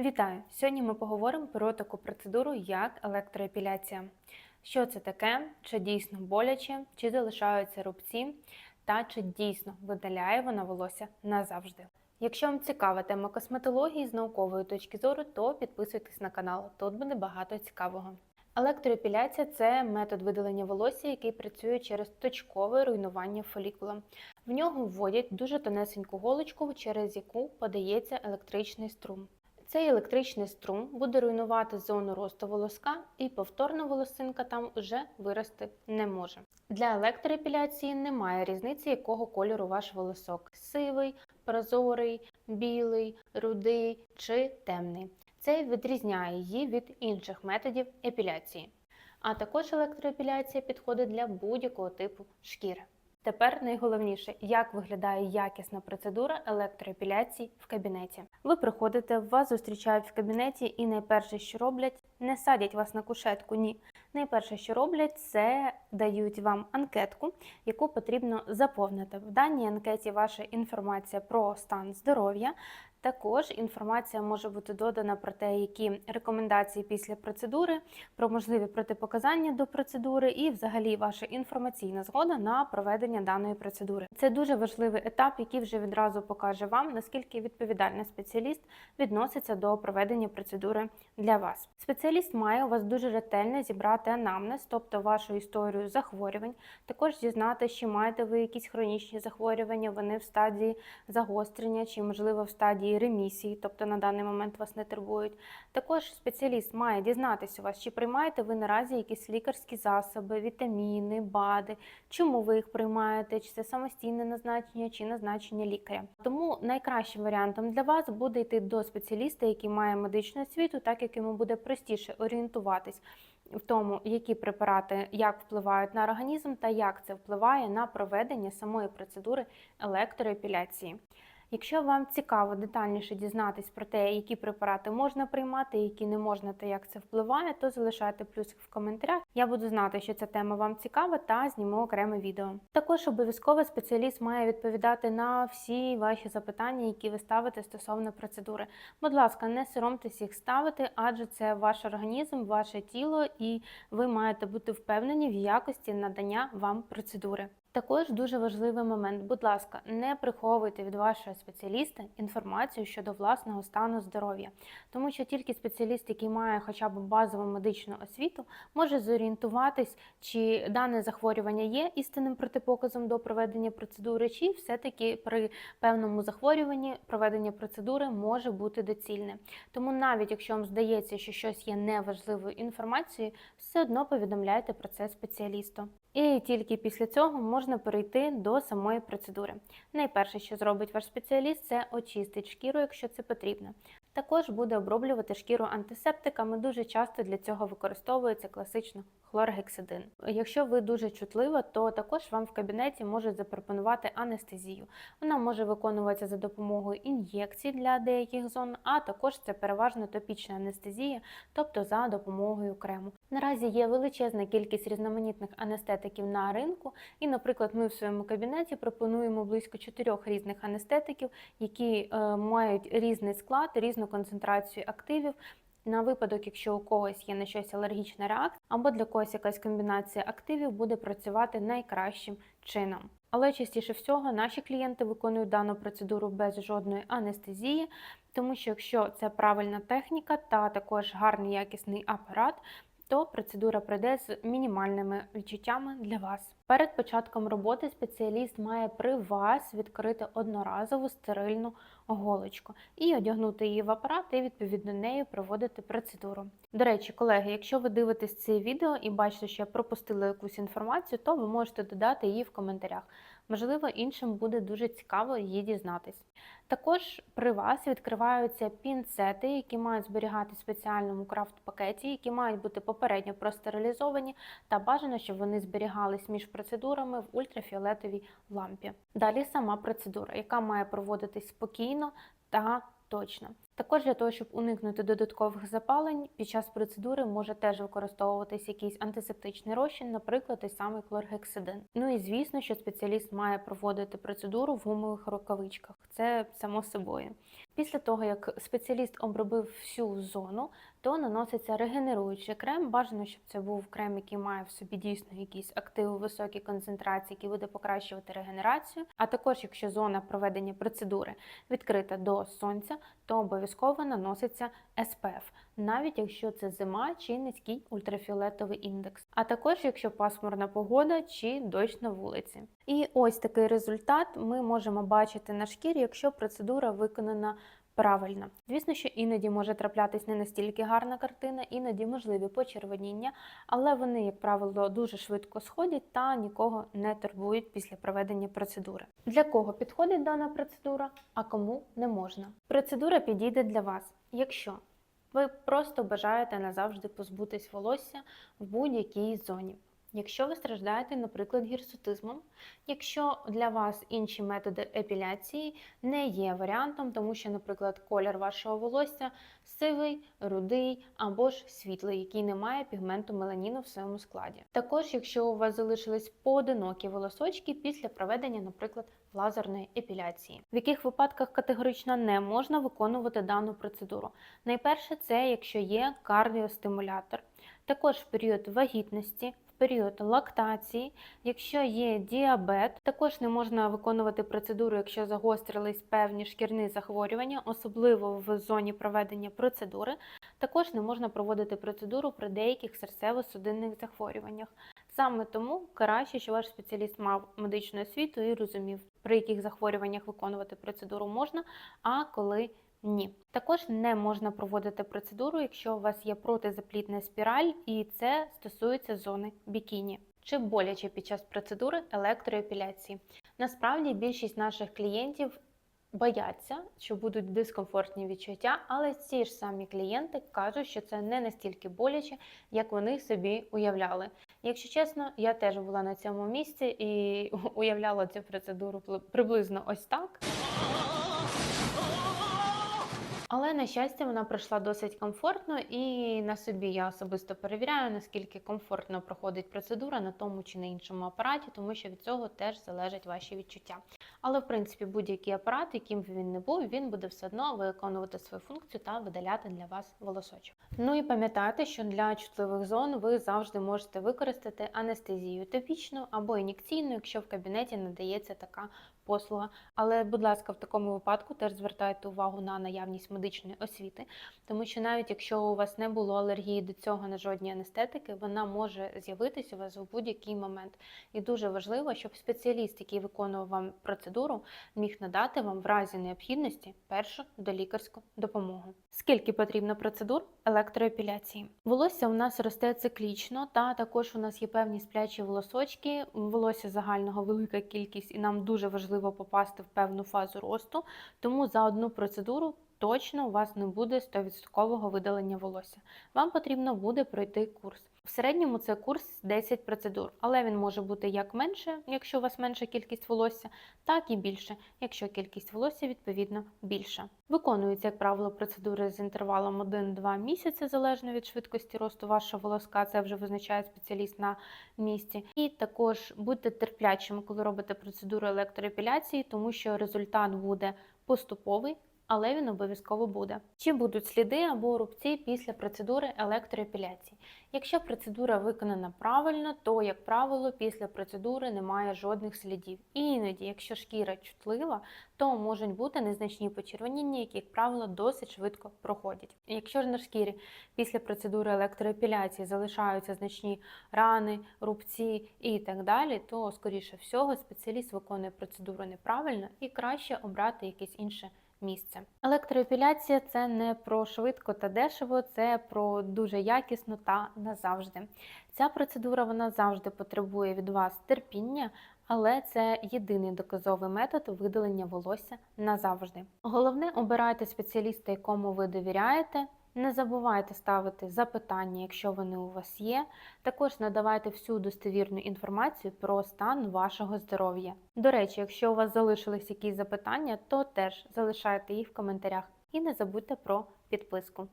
Вітаю! Сьогодні ми поговоримо про таку процедуру, як електроепіляція. Що це таке, чи дійсно боляче, чи залишаються рубці, та чи дійсно видаляє вона волосся назавжди. Якщо вам цікава тема косметології з наукової точки зору, то підписуйтесь на канал. Тут буде багато цікавого. Електроепіляція це метод видалення волосся, який працює через точкове руйнування фолікула. В нього вводять дуже тонесеньку голочку, через яку подається електричний струм. Цей електричний струм буде руйнувати зону росту волоска, і повторна волосинка там вже вирости не може. Для електроепіляції немає різниці, якого кольору ваш волосок сивий, прозорий, білий, рудий чи темний. Це відрізняє її від інших методів епіляції. А також електроепіляція підходить для будь-якого типу шкіри. Тепер найголовніше, як виглядає якісна процедура електроепіляції в кабінеті. Ви приходите, вас зустрічають в кабінеті, і найперше, що роблять, не садять вас на кушетку. Ні. Найперше, що роблять, це дають вам анкетку, яку потрібно заповнити. В даній анкеті ваша інформація про стан здоров'я. Також інформація може бути додана про те, які рекомендації після процедури, про можливі протипоказання до процедури і, взагалі, ваша інформаційна згода на проведення даної процедури. Це дуже важливий етап, який вже відразу покаже вам, наскільки відповідальний спеціаліст відноситься до проведення процедури для вас. Спеціаліст має у вас дуже ретельно зібрати анамнез, тобто вашу історію захворювань, також дізнати, чи маєте ви якісь хронічні захворювання, вони в стадії загострення, чи можливо в стадії ремісії, тобто на даний момент вас не турбують. Також спеціаліст має дізнатися вас, чи приймаєте ви наразі якісь лікарські засоби, вітаміни, БАДи, чому ви їх приймаєте, чи це самостійне назначення, чи назначення лікаря. Тому найкращим варіантом для вас буде йти до спеціаліста, який має медичну освіту, так як йому буде простіше орієнтуватись в тому, які препарати як впливають на організм та як це впливає на проведення самої процедури електроепіляції. Якщо вам цікаво детальніше дізнатись про те, які препарати можна приймати, які не можна та як це впливає, то залишайте плюсик в коментарях. Я буду знати, що ця тема вам цікава, та зніму окреме відео. Також обов'язково спеціаліст має відповідати на всі ваші запитання, які ви ставите стосовно процедури. Будь ласка, не соромтесь їх ставити, адже це ваш організм, ваше тіло, і ви маєте бути впевнені в якості надання вам процедури. Також дуже важливий момент, будь ласка, не приховуйте від вашого спеціаліста інформацію щодо власного стану здоров'я, тому що тільки спеціаліст, який має хоча б базову медичну освіту, може зорієнтуватись, чи дане захворювання є істинним протипоказом до проведення процедури, чи все-таки при певному захворюванні проведення процедури може бути доцільне. Тому навіть якщо вам здається, що щось є неважливою інформацією, все одно повідомляйте про це спеціалісту. І тільки після цього можна перейти до самої процедури. Найперше, що зробить ваш спеціаліст, це очистить шкіру, якщо це потрібно. Також буде оброблювати шкіру антисептиками. Дуже часто для цього використовується класично хлоргексидин. Якщо ви дуже чутлива, то також вам в кабінеті можуть запропонувати анестезію. Вона може виконуватися за допомогою ін'єкцій для деяких зон, а також це переважно топічна анестезія, тобто за допомогою крему. Наразі є величезна кількість різноманітних анестетиків на ринку, і, наприклад, ми в своєму кабінеті пропонуємо близько чотирьох різних анестетиків, які е, мають різний склад, різну концентрацію активів. На випадок, якщо у когось є на щось алергічна реакція, або для когось якась комбінація активів буде працювати найкращим чином. Але частіше всього наші клієнти виконують дану процедуру без жодної анестезії, тому що якщо це правильна техніка та також гарний якісний апарат, то процедура пройде з мінімальними відчуттями для вас. Перед початком роботи спеціаліст має при вас відкрити одноразову стерильну голочку і одягнути її в апарат і відповідно нею проводити процедуру. До речі, колеги, якщо ви дивитесь це відео і бачите, що я пропустила якусь інформацію, то ви можете додати її в коментарях. Можливо, іншим буде дуже цікаво її дізнатись. Також при вас відкриваються пінцети, які мають зберігати в спеціальному крафт-пакеті, які мають бути попередньо простерилізовані, та бажано, щоб вони зберігались між процедурами в ультрафіолетовій лампі. Далі сама процедура, яка має проводитись спокійно та точно. Також для того, щоб уникнути додаткових запалень, під час процедури може теж використовуватись якийсь антисептичний розчин, наприклад, той самий хлоргексидин. Ну і звісно, що спеціаліст має проводити процедуру в гумових рукавичках. Це само собою. Після того, як спеціаліст обробив всю зону, то наноситься регенеруючий крем. Бажано, щоб це був крем, який має в собі дійсно якісь активи високій концентрації, який буде покращувати регенерацію. А також, якщо зона проведення процедури відкрита до сонця, то обов'язково наноситься SPF, навіть якщо це зима чи низький ультрафіолетовий індекс. А також, якщо пасмурна погода чи дощ на вулиці. І ось такий результат ми можемо бачити на шкірі, якщо процедура виконана правильно. Звісно, що іноді може траплятись не настільки гарна картина, іноді можливі почервоніння, але вони, як правило, дуже швидко сходять та нікого не турбують після проведення процедури. Для кого підходить дана процедура, а кому не можна. Процедура підійде для вас, якщо ви просто бажаєте назавжди позбутись волосся в будь-якій зоні. Якщо ви страждаєте, наприклад, гірсутизмом, якщо для вас інші методи епіляції не є варіантом, тому що, наприклад, колір вашого волосся сивий, рудий або ж світлий, який не має пігменту меланіну в своєму складі. Також, якщо у вас залишились поодинокі волосочки після проведення, наприклад, лазерної епіляції, в яких випадках категорично не можна виконувати дану процедуру. Найперше, це якщо є кардіостимулятор, також в період вагітності період лактації, якщо є діабет, також не можна виконувати процедуру, якщо загострились певні шкірні захворювання, особливо в зоні проведення процедури. Також не можна проводити процедуру при деяких серцево-судинних захворюваннях. Саме тому краще, що ваш спеціаліст мав медичну освіту і розумів, при яких захворюваннях виконувати процедуру можна, а коли ні. Також не можна проводити процедуру, якщо у вас є протизаплітна спіраль, і це стосується зони бікіні. Чи боляче під час процедури електроепіляції. Насправді більшість наших клієнтів бояться, що будуть дискомфортні відчуття, але ці ж самі клієнти кажуть, що це не настільки боляче, як вони собі уявляли. Якщо чесно, я теж була на цьому місці і уявляла цю процедуру приблизно ось так. Але на щастя, вона пройшла досить комфортно, і на собі я особисто перевіряю, наскільки комфортно проходить процедура на тому чи на іншому апараті, тому що від цього теж залежать ваші відчуття. Але в принципі будь-який апарат, яким б він не був, він буде все одно виконувати свою функцію та видаляти для вас волосочок. Ну і пам'ятайте, що для чутливих зон ви завжди можете використати анестезію топічну або ін'єкційну, якщо в кабінеті надається така послуга. Але, будь ласка, в такому випадку теж звертайте увагу на наявність медичної освіти, тому що навіть якщо у вас не було алергії до цього на жодні анестетики, вона може з'явитися у вас в будь-який момент. І дуже важливо, щоб спеціаліст, який виконував вам процедуру, міг надати вам в разі необхідності першу долікарську допомогу. Скільки потрібно процедур електроепіляції? Волосся у нас росте циклічно, та також у нас є певні сплячі волосочки, волосся загального велика кількість, і нам дуже важливо попасти в певну фазу росту, тому за одну процедуру точно у вас не буде 100% видалення волосся. Вам потрібно буде пройти курс. В середньому це курс 10 процедур, але він може бути як менше, якщо у вас менша кількість волосся, так і більше, якщо кількість волосся відповідно більша. Виконуються, як правило, процедури з інтервалом 1-2 місяці, залежно від швидкості росту вашого волоска, це вже визначає спеціаліст на місці. І також будьте терплячими, коли робите процедуру електроепіляції, тому що результат буде поступовий але він обов'язково буде. Чи будуть сліди або рубці після процедури електроепіляції? Якщо процедура виконана правильно, то, як правило, після процедури немає жодних слідів. І іноді, якщо шкіра чутлива, то можуть бути незначні почервоніння, які, як правило, досить швидко проходять. Якщо ж на шкірі після процедури електроепіляції залишаються значні рани, рубці і так далі, то, скоріше всього, спеціаліст виконує процедуру неправильно і краще обрати якесь інше місце. Електроепіляція це не про швидко та дешево, це про дуже якісно та назавжди. Ця процедура вона завжди потребує від вас терпіння, але це єдиний доказовий метод видалення волосся назавжди. Головне обирайте спеціаліста, якому ви довіряєте. Не забувайте ставити запитання, якщо вони у вас є. Також надавайте всю достовірну інформацію про стан вашого здоров'я. До речі, якщо у вас залишились якісь запитання, то теж залишайте їх в коментарях і не забудьте про підписку.